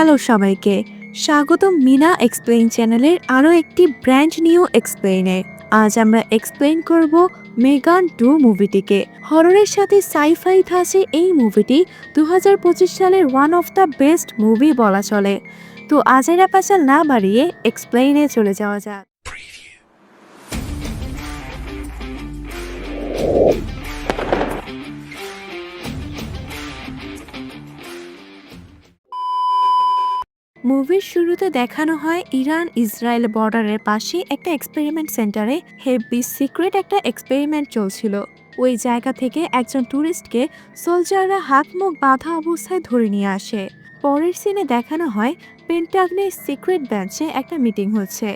Hello সবাইকে। স্বাগতম Mina explain চ্যানেলের আরও একটি ব্র্যান্ড নিউ এক্সপ্লেইনে। আজ আমরা এক্সপ্লেইন করব মেগান টু মুভিটিকে। হররের সাথে সাইফাই আছে এই মুভিটি দু হাজার পঁচিশ সালের one of the best movie বলা চলে। তো আজের পাচাল না বাড়িয়ে এক্সপ্লেইনে চলে যাওয়া যাক। মুভির শুরুতে দেখানো হয় ইরান ইসরায়েল বর্ডারের পাশে একটা এক্সপেরিমেন্ট সেন্টারে হেভি সিক্রেট একটা এক্সপেরিমেন্ট চলছিল। ওই জায়গা থেকে একজন ট্যুরিস্টকে সোলজাররা হাত মুখ বাঁধা অবস্থায় ধরে নিয়ে আসে। পরের সিনে দেখানো হয় পেন্টাগনের সিক্রেট বেঞ্চে একটা মিটিং হচ্ছে।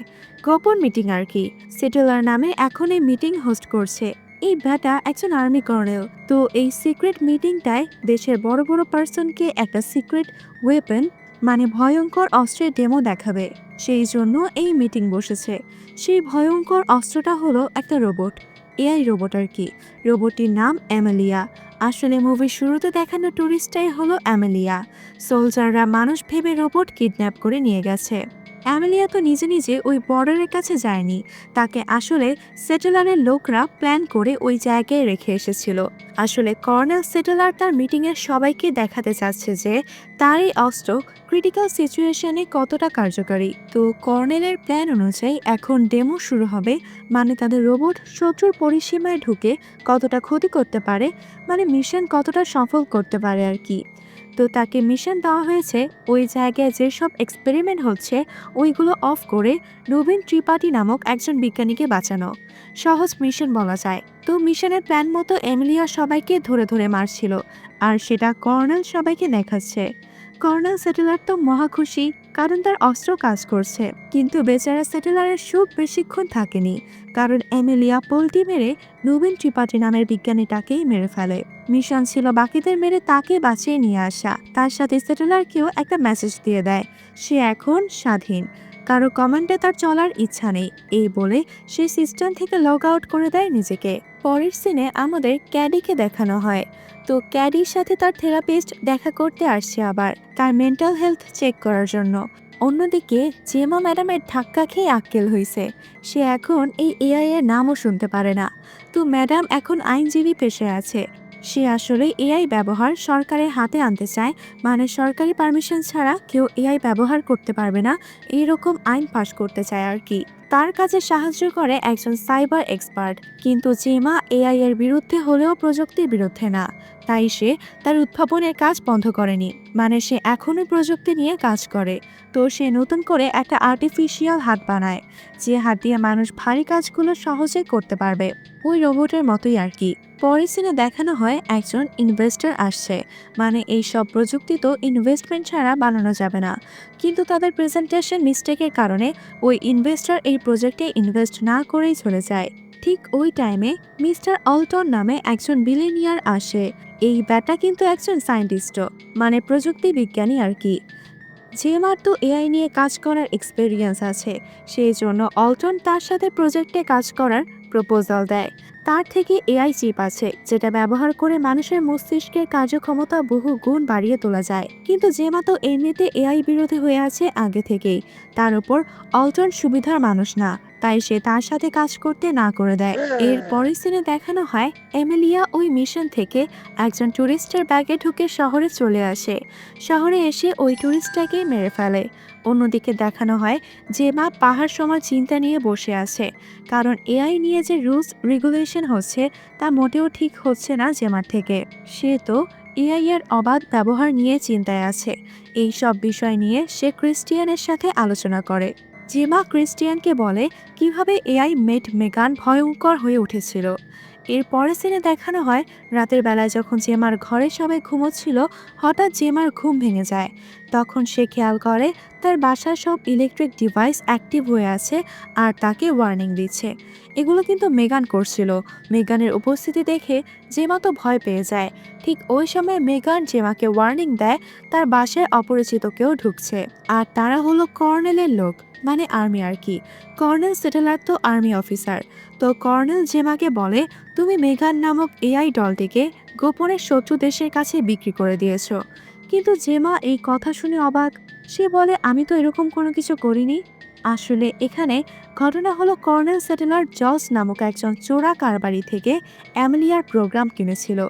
গোপন মিটিং আর কি। সেটেলার নামে এখন এই মিটিং হোস্ট করছে। এই ব্যাটা একজন আর্মি কর্নেল তো এই সিক্রেট মিটিংটায় দেশের বড় বড় পার্সনকে একটা সিক্রেট ওয়েপন মানে ভয়ঙ্কর অস্ত্রের ডেমো দেখাবে। সেই জন্য এই মিটিং বসেছে। সেই ভয়ঙ্কর অস্ত্রটা হলো একটা রোবট, এআই রোবট আর কি। রোবটটির নাম অ্যামেলিয়া। আসলে মুভির শুরুতে দেখানো টুরিস্টটাই হলো অ্যামেলিয়া। সোলজাররা মানুষ ভেবে রোবট কিডন্যাপ করে নিয়ে গেছে। অ্যামেলিয়া তো নিজে নিজে ওই বর্ডারের কাছে যায়নি। তাকে আসলে সেটেলারের লোকরা প্ল্যান করে ওই জায়গায় রেখে এসেছিল। আসলে কর্নেল সেটেলার তার মিটিংয়ের সবাইকে দেখাতে চাচ্ছে যে তার এই অস্ত্র ক্রিটিক্যাল সিচুয়েশনে কতটা কার্যকারী। তো কর্নেলের প্ল্যান অনুযায়ী এখন ডেমো শুরু হবে মানে তাদের রোবট শত্রুর পরিসীমায় ঢুকে কতটা ক্ষতি করতে পারে মানে মিশন কতটা সফল করতে পারে আর কি। তো তাকে মিশন দেওয়া হয়েছে, ওই জায়গায় যেসব এক্সপেরিমেন্ট হচ্ছে, ওইগুলো অফ করে নবীন ত্রিপাঠী নামক একজন বিজ্ঞানীকে বাঁচানো। সহজ মিশন বলা যায়। তো মিশনের প্ল্যান মতো এমিলিয়া সবাইকে ধরে ধরে মারছিল, আর সেটা কর্নেল সবাইকে দেখাচ্ছে। কর্নেল স্যাটেলাইট তো মহা খুশি কারণ তার অস্ত্র কাজ করছে। কিন্তু বেচারা সেটেলারের সুখ বেশিক্ষণ থাকেনি। কারণ এমিলিয়া পোল্টি মেরে নবীন ত্রিপাঠী নামের বিজ্ঞানীটাকেই মেরে ফেলে। মিশন ছিল বাকিদের মেরে তাকে বাঁচিয়ে নিয়ে আসা। তার সাথে সেটেলারকেও একটা মেসেজ দিয়ে দেয়, সে এখন স্বাধীন। কারও কমান্ডে তার চলার ইচ্ছা নেই। এই বলে সে সিস্টেম থেকে লগ আউট করে দেয় নিজেকে। পরের সিনে আমাদের ক্যাডিকে দেখানো হয়। তো ক্যাডির সাথে তার থেরাপিস্ট দেখা করতে আসছে আবার, তার মেন্টাল হেলথ চেক করার জন্য। অন্যদিকে জেমা ম্যাডামের ধাক্কা খেয়ে আক্কেল হয়েছে সে এখন এই এআই এর নামও শুনতে পারে না। তো ম্যাডাম এখন আইনজীবী পেশায় আছে। সে আসলে এআই ব্যবহার সরকারের হাতে আনতে চায় মানে সরকারি পারমিশন ছাড়া কেউ এআই ব্যবহার করতে পারবে না, এইরকম আইন পাশ করতে চায় আর কি। তার কাছে সাহায্য করে একজন সাইবার এক্সপার্ট। কিন্তু জেমা এআই এর বিরুদ্ধে হলেও প্রযুক্তির বিরুদ্ধে না। তাই সে তার উদ্ভাবনের কাজ বন্ধ করেনি। মানে সে এখনই প্রযুক্তি নিয়ে কাজ করে। তো সে নতুন করে একটা আর্টিফিশিয়াল হাত বানায়, যে হাত দিয়ে মানুষ ভারী কাজগুলো সহজে করতে পারবে। ওই রোবটের মতোই আর কি। পরের সিনে দেখানো হয় একজন ইনভেস্টর আসছে। মানে এই সব প্রযুক্তি তো ইনভেস্টমেন্ট ছাড়া বানানো যাবে না। কিন্তু তাদের প্রেজেন্টেশন মিস্টেকের কারণে ওই ইনভেস্টর এই প্রজেক্টে ইনভেস্ট না করেই চলে যায়। ঠিক ওই টাইমে মিস্টার অল্টন নামে একজন বিলেনিয়ার আসে। এই ব্যাটা কিন্তু একজন সায়েন্টিস্ট মানে প্রযুক্তি বিজ্ঞানী আর কি। যে তো এআই নিয়ে কাজ করার এক্সপেরিয়েন্স আছে, সেই জন্য অল্টন তার সাথে প্রজেক্টে কাজ করার প্রপোজাল দেয়। তার থেকে এআই চিপ আছে, যেটা ব্যবহার করে মানুষের মস্তিষ্কের কার্যক্ষমতা বহু গুণ বাড়িয়ে তোলা যায়। কিন্তু জেমা তো এমনিতে এআই বিরোধী হয়ে আছে আগে থেকেই, তার উপর অল্টন সুবিধার মানুষ না। তাই সে তার সাথে কাজ করতে না করে দেয়। এর পরের সিনে দেখানো হয়, এমিলিয়া ওই মিশন থেকে একজন টুরিস্টের ব্যাগে ঢুকে শহরে চলে আসে। শহরে এসে ওই টুরিস্টটাকে মেরে ফেলে। অন্যদিকে দেখানো হয়, যে মা পাহাড় সময় চিন্তা নিয়ে বসে আছে। কারণ এআই নিয়ে যে রুলস রেগুলেশন হচ্ছে, তা মোটেও ঠিক হচ্ছে না জেমার থেকে। সে তো এআই এর অবাধ ব্যবহার নিয়ে চিন্তায় আছে। এই সব বিষয় নিয়ে সে ক্রিস্টিয়ানের সাথে আলোচনা করে। জেমা ক্রিস্টিয়ানকে বলে কীভাবে এআই মেট মেগান ভয়ঙ্কর হয়ে উঠেছিল। এর পরের সিনে দেখানো হয়, রাতের বেলায় যখন জেমার ঘরে সবাই ঘুমোচ্ছিল, হঠাৎ জেমার ঘুম ভেঙে যায়। তখন সে খেয়াল করে তার বাসার সব ইলেকট্রিক ডিভাইস অ্যাক্টিভ হয়ে আছে আর তাকে ওয়ার্নিং দিচ্ছে। এগুলো কিন্তু মেগান করছিল। মেগানের উপস্থিতি দেখে জেমা তো ভয় পেয়ে যায়। ঠিক ওই সময় মেগান জেমাকে ওয়ার্নিং দেয়, তার বাসায় অপরিচিত কেউ ঢুকছে। আর তারা হলো কর্নেলের লোক মানে আর্মি আর কি। কর্নেল সেটেলার তো আর্মি অফিসার। তো কর্নেল জেমাকে বলে, তুমি মেগান নামক এআই দলটিকে গোপনে শত্রু দেশের কাছে বিক্রি করে দিয়েছ। কিন্তু জেমা এই কথা শুনে অবাক। সে বলে, আমি তো এরকম কোনো কিছু করিনি। আসলে এখানে ঘটনা হলো কর্নেল সেটেলার জস নামক একজন চোরা কারবারি থেকে অ্যামেলিয়ার প্রোগ্রাম কিনেছিল।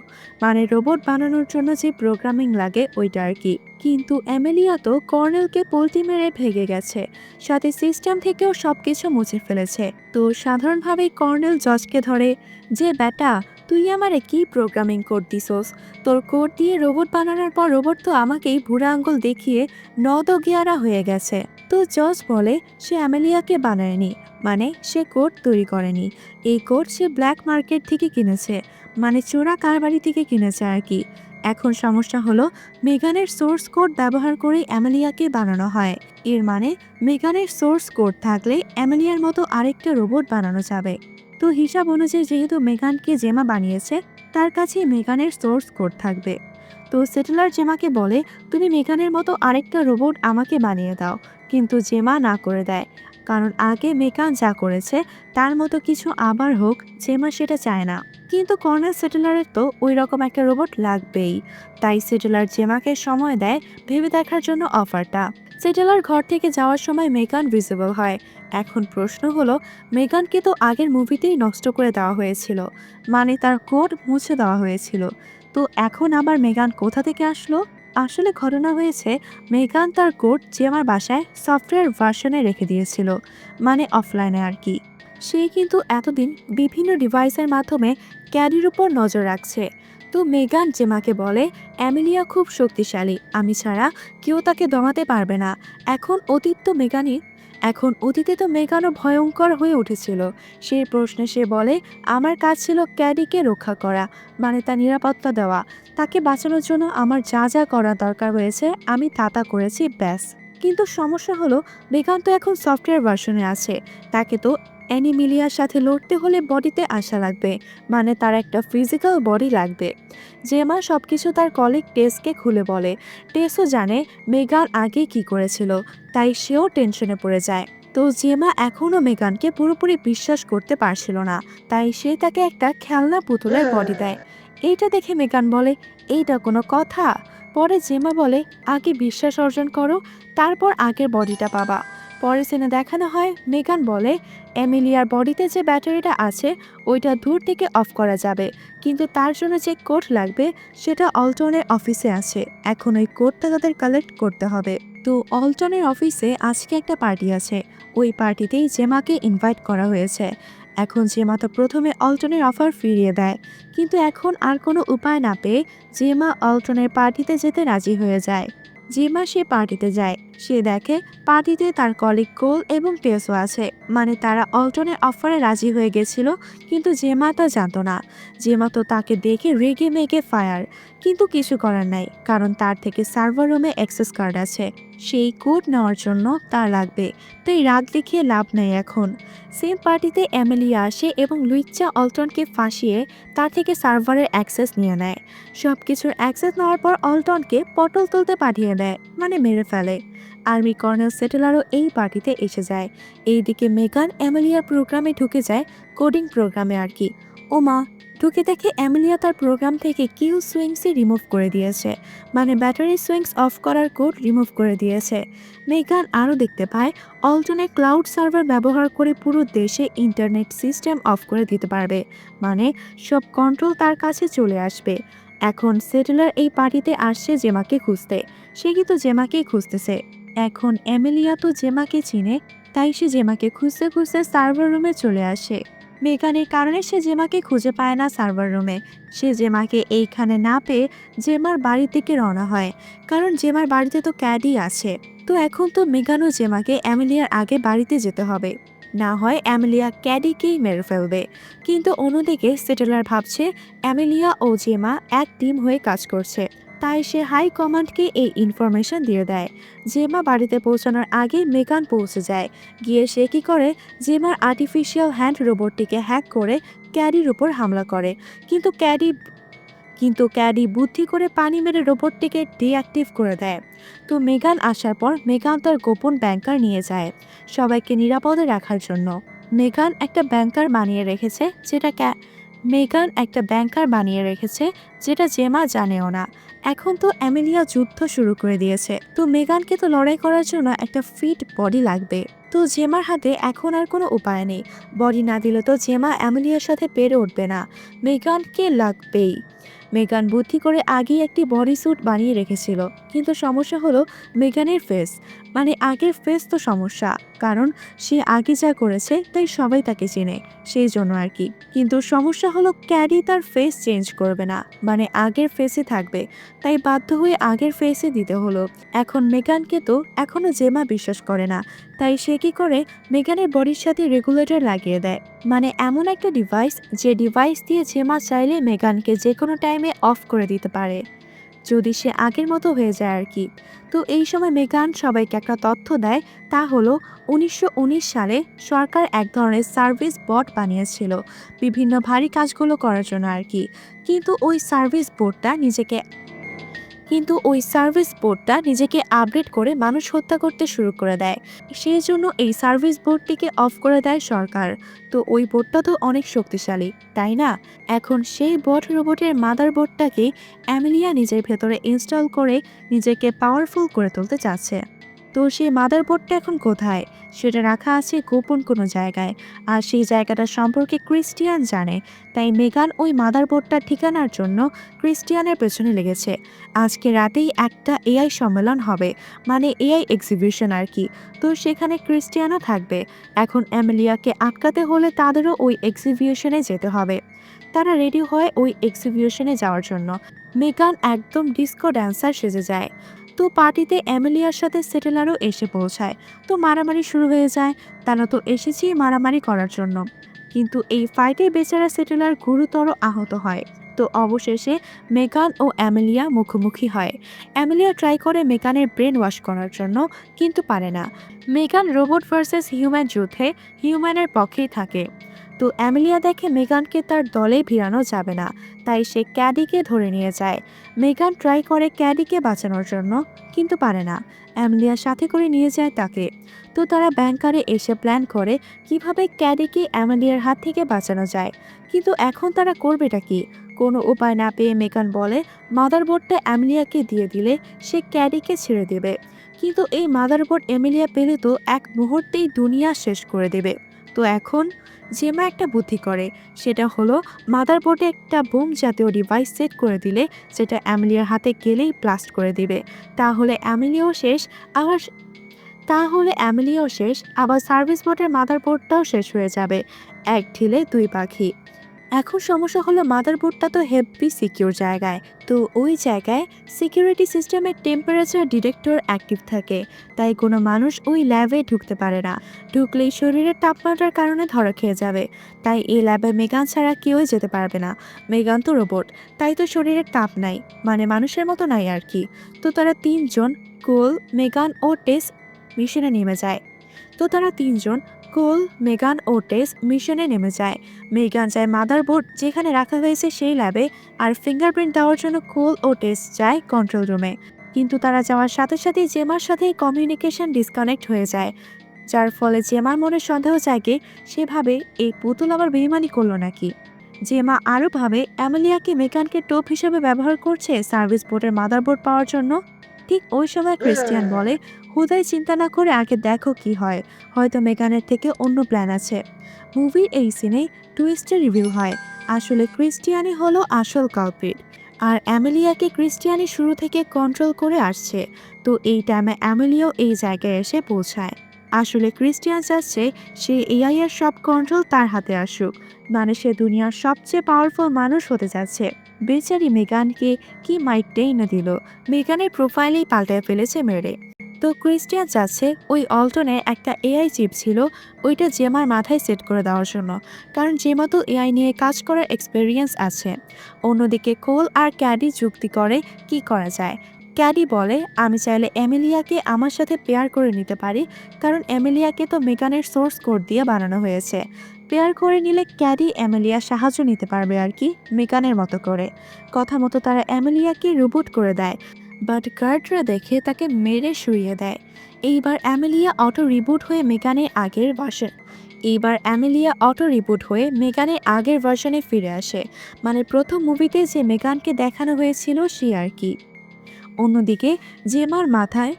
মানে রোবট বানানোর জন্য যে প্রোগ্রামিং লাগে ওইটা আর কি। কিন্তু অ্যামেলিয়া তো কর্নেলকে পোল্টি মেরে ভেঙে গেছে। সাথে সিস্টেম থেকেও সব কিছু মুছে ফেলেছে। তো সাধারণভাবেই কর্নেল জজকে ধরে যে, ব্যাটা তুই আমারে কি প্রোগ্রামিং কোড দিছোস? তোর কোড দিয়ে রোবট বানানোর পর রোবট তো আমাকেই বুড়া আঙ্গুল দেখিয়ে নদগিয়ারা হয়ে গেছে। তো জজ বলে, সে অ্যামেলিয়াকে বানায়নি মানে সে কোড তৈরি করেনি। এই কোড সে ব্ল্যাক মার্কেট থেকে কিনেছে মানে চোরা কারবারি থেকে কিনেছে আর কি। এখন সমস্যা হলো, মেগানের সোর্স কোড ব্যবহার করে অ্যামেলিয়াকে বানানো হয়। এর মানে মেগানের সোর্স কোড থাকলে অ্যামেলিয়ার মতো আরেকটা রোবট বানানো যাবে। তো হিসাব অনুযায়ী যেহেতু মেগানকে জেমা বানিয়েছে, তার কাছে মেগানের সোর্স কোড থাকবে। তো সেটেলার জেমাকে বলে, তুমি মেগানের মতো আরেকটা রোবট আমাকে বানিয়ে দাও। কিন্তু জেমা না করে দেয়। কারণ আগে মেকান যা করেছে, তার মতো কিছু আবার হোক, জেমা সেটা চায় না। কিন্তু কর্নেল সেটেলারের তো ওই রকম একটা রোবট লাগবেই। তাই সেটেলার জেমাকে সময় দেয় ভেবে দেখার জন্য অফারটা। সেটেলার ঘর থেকে যাওয়ার সময় মেকান ভিজিবল হয়। এখন প্রশ্ন হলো, মেগানকে তো আগের মুভিতেই নষ্ট করে দেওয়া হয়েছিল। মানে তার কোড মুছে দেওয়া হয়েছিল। তো এখন আবার মেগান কোথা থেকে আসলো? আসলে ঘটনা হয়েছে মেঘান তার কোড যে আমার বাসায় সফটওয়্যার ভার্সনে রেখে দিয়েছিল মানে অফলাইনে আর কি। সে কিন্তু এতদিন বিভিন্ন ডিভাইসের মাধ্যমে ক্যারির উপর নজর রাখছে। তো মেগান জেমাকে বলে, অ্যামিলিয়া খুব শক্তিশালী, আমি ছাড়া কেউ তাকে দমাতে পারবে না। এখন অতীত মেগানই এখন অতীতে তো মেগানও ভয়ঙ্কর হয়ে উঠেছিল। সেই প্রশ্নে সে বলে, আমার কাজ ছিল ক্যাডিকে রক্ষা করা মানে তার নিরাপত্তা দেওয়া। তাকে বাঁচানোর জন্য আমার যা যা করা দরকার রয়েছে আমি তা তা করেছি, ব্যাস। কিন্তু সমস্যা হলো মেগান তো এখন সফটওয়্যার ভার্সনে আছে। তাকে তো অ্যানিমিলিয়ার সাথে লড়তে হলে বডিতে আসা লাগবে মানে তার একটা ফিজিক্যাল বডি লাগবে। জেমা সব কিছু তার কলিগ টেসকে খুলে বলে। টেসও জানে মেগান আগে কি করেছিল, তাই সেও টেনশনে পড়ে যায়। তো জেমা এখনও মেগানকে পুরোপুরি বিশ্বাস করতে পারছিল না, তাই সে তাকে একটা খেলনা পুতুলের বডি দেয়। এইটা দেখে মেগান বলে, এইটা কোনো কথা? পরে জেমা বলে, আগে বিশ্বাস অর্জন করো, তারপর আগের বডিটা পাবা। পরে সিনে দেখানো হয়, মেগান বলে এমিলিয়ার বডিতে যে ব্যাটারিটা আছে, ওইটা দূর থেকে অফ করা যাবে। কিন্তু তার জন্য যে কোড লাগবে, সেটা অল্টনের অফিসে আছে। এখন ওই কোডটা তাদের কালেক্ট করতে হবে। তো অল্টনের অফিসে আজকে একটা পার্টি আছে। ওই পার্টিতেই জেমাকে ইনভাইট করা হয়েছে। এখন জেমা তো প্রথমে অল্টনের অফার ফিরিয়ে দেয়। কিন্তু এখন আর কোনো উপায় না পেয়ে জেমা অল্টনের পার্টিতে যেতে রাজি হয়ে যায়। জেমা সে পার্টিতে যায়। সে দেখে পার্টিতে তার কলিগ কোল এবং টেসও আছে। মানে তারা অল্টনের অফারে রাজি হয়ে গেছিল, কিন্তু জেমা তা জানতো না। জেমা তো তাকে দেখে রেগে মেগে ফায়ার কিন্তু কিছু করার নাই, কারণ তার থেকে সার্ভার রুমে অ্যাক্সেস কার্ড আছে। সেই কোড নেওয়ার জন্য তার লাগবে। তাই রাগ দেখিয়ে লাভ নেই এখন। সেম পার্টিতে এমিলিয়া আসে এবং লুইচা অল্টনকে ফাঁসিয়ে তার থেকে সার্ভারের অ্যাক্সেস নিয়ে নেয়। সব কিছুর অ্যাক্সেস নেওয়ার পর অল্টনকে পটল তুলতে পাঠিয়ে দেয় মানে মেরে ফেলে। আর্মি কর্নেল সেটেলারও এই পার্টিতে এসে যায়। এইদিকে মেগান অ্যামেলিয়ার প্রোগ্রামে ঢুকে যায় কোডিং প্রোগ্রামে আর কি। ও মা ঢুকে দেখে অ্যামেলিয়া তার প্রোগ্রাম থেকে কিউ সুইংসই রিমুভ করে দিয়েছে। মানে ব্যাটারি সুইংস অফ করার কোড রিমুভ করে দিয়েছে। মেগান আরও দেখতে পায় অল্টনে ক্লাউড সার্ভার ব্যবহার করে পুরো দেশে ইন্টারনেট সিস্টেম অফ করে দিতে পারবে। মানে সব কন্ট্রোল তার কাছে চলে আসবে। এখন সেটেলার এই পার্টিতে আসছে জেমাকে খুঁজতে। সে কিন্তু জেমাকেই খুঁজতেছে। এখন এমিলিয়া তো জেমাকে চিনে, তাই সে জেমাকে খুঁজতে খুঁজতে সার্ভার রুমে চলে আসে। মেগানের কারণে সে জেমাকে খুঁজে পায় না সার্ভার রুমে। সে জেমাকে এইখানে না পেয়ে জেমার বাড়ির দিকে রওনা হয়। কারণ জেমার বাড়িতে তো ক্যাডি আছে। তো এখন তো মেগানো জেমাকে অ্যামেলিয়ার আগে বাড়িতে যেতে হবে। না হয় অ্যামেলিয়া ক্যাডিকেই মেরে ফেলবে। কিন্তু অন্যদিকে সেটেলার ভাবছে, অ্যামেলিয়া ও জেমা এক টিম হয়ে কাজ করছে। তাই সে হাই কমান্ডকে এই ইনফরমেশন দিয়ে দেয়। জেমা বাড়িতে পৌঁছানোর আগে মেকান পৌঁছে যায়। গিয়ে সে কি করে? জেমার আর্টিফিশিয়াল হ্যান্ড রোবটটিকে হ্যাক করে ক্যাডির উপর হামলা করে। কিন্তু ক্যাডি কিন্তু ক্যাডি বুদ্ধি করে পানি মেরে রোবটটিকে ডিঅ্যাক্টিভ করে দেয়। তো মেগান আসার পর মেগান তার গোপন ব্যাংকার নিয়ে যায়, সবাইকে নিরাপদে রাখার জন্য। মেগান একটা ব্যাংকার বানিয়ে রেখেছে যেটা মেগান একটা ব্যাংকার বানিয়ে রেখেছে যেটা জেমা জানেও না। এখন তো অ্যামেলিয়া যুদ্ধ শুরু করে দিয়েছে। তো মেগানকে তো লড়াই করার জন্য একটা ফিট বডি লাগবে। তো জেমার হাতে এখন আর কোনো উপায় নেই। বডি না দিলে তো জেমা অ্যামেলিয়ার সাথে পেরে উঠবে না। মেগানকে লাগবেই। মেগান বুদ্ধি করে আগেই একটি বডি স্যুট বানিয়ে রেখেছিল। কিন্তু সমস্যা হলো মেগানের ফেস মানে আগের ফেস তো সমস্যা, কারণ সে আগে যা করেছে তাই সবাই তাকে চেনে, সেই জন্য আর কি। কিন্তু সমস্যা হলো ক্যারি তার ফেস চেঞ্জ করবে না মানে আগের ফেসে থাকবে, তাই বাধ্য হয়ে আগের ফেসে দিতে হলো। এখন মেগানকে তো এখনও জেমা বিশ্বাস করে না, তাই সে কি করে মেগানের বডির সাথে রেগুলেটর লাগিয়ে দেয়। মানে এমন একটা ডিভাইস, যে ডিভাইস দিয়ে জেমা চাইলে মেগানকে যে কোনো টাইমে অফ করে দিতে পারে। যদি সে আগের মতো হয়ে যায় আর কি। তো এই সময় মেগান সবাইকে একটা তথ্য দেয়, তা হলো উনিশশো উনিশ সালে সরকার এক ধরনের সার্ভিস বোর্ড বানিয়েছিল, বিভিন্ন ভারী কাজগুলো করার জন্য আর কি। কিন্তু ওই সার্ভিস বোর্ডটা নিজেকে কিন্তু ওই সার্ভিস বোর্ডটা নিজেকে আপডেট করে মানুষ হত্যা করতে শুরু করে দেয়। সেই জন্য এই সার্ভিস বোর্ডটিকে অফ করে দেয় সরকার। তো ওই বোর্ডটা তো অনেক শক্তিশালী, তাই না? এখন সেই বট রোবটের মাদার বোর্ডটাকে অ্যামেলিয়া নিজের ভেতরে ইনস্টল করে নিজেকে পাওয়ারফুল করে তুলতে চাচ্ছে। তো সেই মাদার বোর্ডটা এখন কোথায়? সেটা রাখা আছে গোপন কোনো জায়গায়। আর সেই জায়গাটা সম্পর্কে ক্রিস্টিয়ান জানে, তাই মেগান ওই মাদার বোর্ডটার ঠিকানার জন্য ক্রিস্টিয়ানের পেছনে লেগেছে। আজকে রাতেই একটা এআই সম্মেলন হবে মানে এআই এক্সিবিশন আর কি। তো সেখানে ক্রিস্টিয়ানও থাকবে। এখন অ্যামেলিয়াকে আটকাতে হলে তাদেরও ওই এক্সিবিশনে যেতে হবে। তারা রেডি হয় ওই এক্সিবিশনে যাওয়ার জন্য। মেগান একদম ডিস্কো ড্যান্সার সেজে যায়। তো পার্টিতে অ্যামেলিয়ার সাথে সেটেলারও এসে পৌঁছায়। তো মারামারি শুরু হয়ে যায়। তারা তো এসেছি মারামারি করার জন্য। কিন্তু এই ফাইটে বেচারা সেটেলার গুরুতর আহত হয়। তো অবশেষে মেকান ও অ্যামেলিয়া মুখোমুখি হয়। অ্যামেলিয়া ট্রাই করে মেকানের ব্রেন ওয়াশ করার জন্য, কিন্তু পারে না। মেকান রোবট ভার্সেস হিউম্যান যুদ্ধে হিউম্যানের পক্ষেই থাকে। তো অ্যামেলিয়া দেখে মেগানকে তার দলে ভিড়ানো যাবে না, তাই সে ক্যাডিকে ধরে নিয়ে যায়। মেগান ট্রাই করে ক্যাডিকে বাঁচানোর জন্য, কিন্তু পারে না। অ্যামেলিয়া সাথে করে নিয়ে যায় তাকে। তো তারা ব্যাংকারে এসে প্ল্যান করে কীভাবে ক্যাডিকে অ্যামেলিয়ার হাত থেকে বাঁচানো যায়। কিন্তু এখন তারা করবেটা কি? কোনো উপায় না পেয়ে মেগান বলে, মাদারবোর্ডটা অ্যামেলিয়াকে দিয়ে দিলে সে ক্যাডিকে ছেড়ে দেবে। কিন্তু এই মাদারবোর্ড এমিলিয়া পেলে তো এক মুহূর্তেই দুনিয়া শেষ করে দেবে। তো এখন জেমা একটা বুদ্ধি করে, সেটা হলো মাদারবোর্ডে একটা বোম জাতীয় ডিভাইস সেট করে দিলে সেটা অ্যামিলিয়ার হাতে গেলেই ব্লাস্ট করে দিবে। তাহলে অ্যামেলিয়াও শেষ, আবার তাহলে অ্যামেলিয়াও শেষ, আবার সার্ভিস বোর্ডের মাদারবোর্ডটাও শেষ হয়ে যাবে। এক ঢিলে দুই পাখি। এখন সমস্যা হলো মাদারবোর্ডটা তো হেভি সিকিউর জায়গায়। তো ওই জায়গায় সিকিউরিটি সিস্টেমের টেম্পারেচার ডিটেক্টর অ্যাক্টিভ থাকে। তাই কোনো মানুষ ওই ল্যাবে ঢুকতে পারে না। ঢুকলেই শরীরের তাপমাত্রার কারণে ধরা খেয়ে যাবে। তাই এই ল্যাবে মেগান ছাড়া কেউই যেতে পারবে না। মেগান তো রোবট। তাই তো শরীরের তাপ নাই। মানে মানুষের মতো নাই আর কি। তো তারা তিনজন কোল মেগান ও টেস মিশনে নেমে যায়। তো তারা তিনজন, কোল, মেগান ও টেস মিশনে নেমে যায়। মেগান যায় মাদারবোর্ড, যেখানে রাখা হয়েছে সেই ল্যাবে, আর ফিঙ্গারপ্রিন্ট দেওয়ার জন্য কোল ও টেস যায় কন্ট্রোল রুমে। কিন্তু তারা যাওয়ার সাথে সাথে জেমার সাথে কমিউনিকেশন ডিসকানেক্ট হয়ে যায়। যার ফলে জেমার মনে সন্দেহ জাগে, সেভাবে এই পুতুল আবার বেইমানি করল নাকি? জেমা আরও ভাবে অ্যামেলিয়াকে মেকানকে টোপ হিসেবে ব্যবহার করছে সার্ভিস বোর্ডের মাদারবোর্ড পাওয়ার জন্য? ঠিক ওই সময় ক্রিস্টিয়ান বলে হুদাই চিন্তা না করে আগে দেখো কি হয়। হয়তো মেগানের থেকে অন্য প্ল্যান আছে। মুভির এই সিনে টুইস্টের রিভিউ হয়। আসলে ক্রিস্টিয়ানি হলো আসল কালপিট আর অ্যামেলিয়াকে ক্রিস্টিয়ানি শুরু থেকে কন্ট্রোল করে আসছে। তো এই টাইমে অ্যামেলিয়াও এই জায়গায় এসে পৌঁছায়। আসলে ক্রিস্টিয়ান চাচ্ছে সে এআই এর সব কন্ট্রোল তার হাতে আসুক। মানে সে দুনিয়ার সবচেয়ে পাওয়ারফুল মানুষ হতে যাচ্ছে। বেচারি মেগানকে কি মাইকটাই না দিল? মেগানের প্রোফাইলেই পাল্টায় ফেলেছে মেরে। তো ক্রিস্টিয়ান চাচ্ছে ওই অল্টনে একটা এআই চিপ ছিল, ওইটা জেমার মাথায় সেট করে দেওয়ার জন্য। কারণ জেমা তো এআই নিয়ে কাজ করার এক্সপেরিয়েন্স আছে। অন্যদিকে কোল আর ক্যাডি যুক্তি করে কি করা যায়। ক্যাডি বলে, আমি চাইলে অ্যামেলিয়াকে আমার সাথে পেয়ার করে নিতে পারি, কারণ এমিলিয়াকে তো মেকানের সোর্স কোড দিয়ে বানানো হয়েছে। পেয়ার করে নিলে ক্যাডি এমিলিয়া সাহায্য নিতে পারবে আর কি মেকানের মতো করে। কথা মতো তারা এমিলিয়াকে রুবুট করে দেয়। বাট গার্ডরা দেখে তাকে মেরে শুইয়ে দেয়। এইবার অ্যামেলিয়া অটো রিবুট হয়ে মেগানের আগের বাসে এইবার অ্যামেলিয়া অটো রিপুট হয়ে মেগানের আগের ভার্সনে ফিরে আসে। মানে প্রথম মুভিতে যে মেগানকে দেখানো হয়েছিল সে আর কি। অন্যদিকে জেমার মাথায়,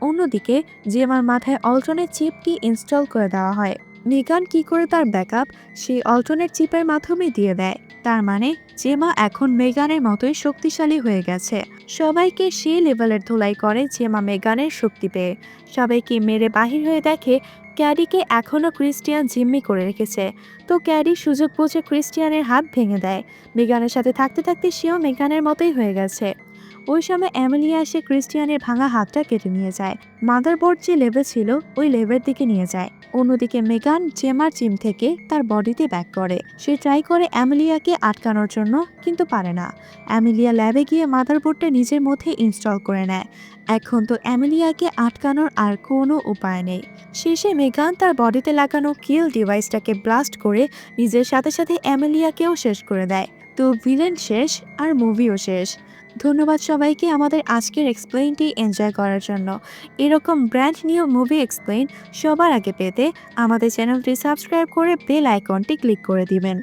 অন্যদিকে জেমার মাথায় অল্টারনেট চিপটি ইনস্টল করে দেওয়া হয়। মেগান কি করে তার ব্যাকআপ সেই অল্টারনেট চিপের মাধ্যমে দিয়ে দেয়? তার মানে জেমা এখন মেগানের মতোই শক্তিশালী হয়ে গেছে। সবাইকে সেই লেভেলের ধোলাই করে জেমা মেগানের শক্তি পেয়ে। সবাইকে মেরে বাহির হয়ে দেখে ক্যারিকে এখনও ক্রিস্টিয়ান জিম্মি করে রেখেছে। তো ক্যারি সুযোগ বুঝে ক্রিস্টিয়ানের হাত ভেঙে দেয়। মেগানের সাথে থাকতে থাকতে সেও মেগানের মতোই হয়ে গেছে। ওই সময় অ্যামেলিয়া এসে ক্রিস্টিয়ানের ভাঙা হাতটা কেটে নিয়ে যায়। মাদারবোর্ড যে লেভেল ছিল, ওই লেভেল দিকে নিয়ে যায়। অন্যদিকে মেগান জেমার জিম থেকে তার বডিতে ব্যাক করে। সে ট্রাই করে অ্যামেলিয়াকে আটকানোর জন্য, কিন্তু পারে না। অ্যামেলিয়া ল্যাবে গিয়ে মাদারবোর্ডটা নিজের মধ্যে ইনস্টল করে নেয়। এখন তো অ্যামেলিয়াকে আটকানোর আর কোনো উপায় নেই। শেষে মেগান তার বডিতে লাগানো কিল ডিভাইসটাকে ব্লাস্ট করে নিজের সাথে সাথে অ্যামেলিয়াকেও শেষ করে দেয়। তো ভিলেন শেষ আর মুভিও শেষ। ধন্যবাদ সবাইকে আমাদের আজকের এক্সপ্লেইনটি এনজয় করার জন্য। এরকম ব্র্যান্ড নিউ মুভি এক্সপ্লেইন সবার আগে পেতে আমাদের চ্যানেলটি সাবস্ক্রাইব করে বেল আইকনটি ক্লিক করে দিবেন।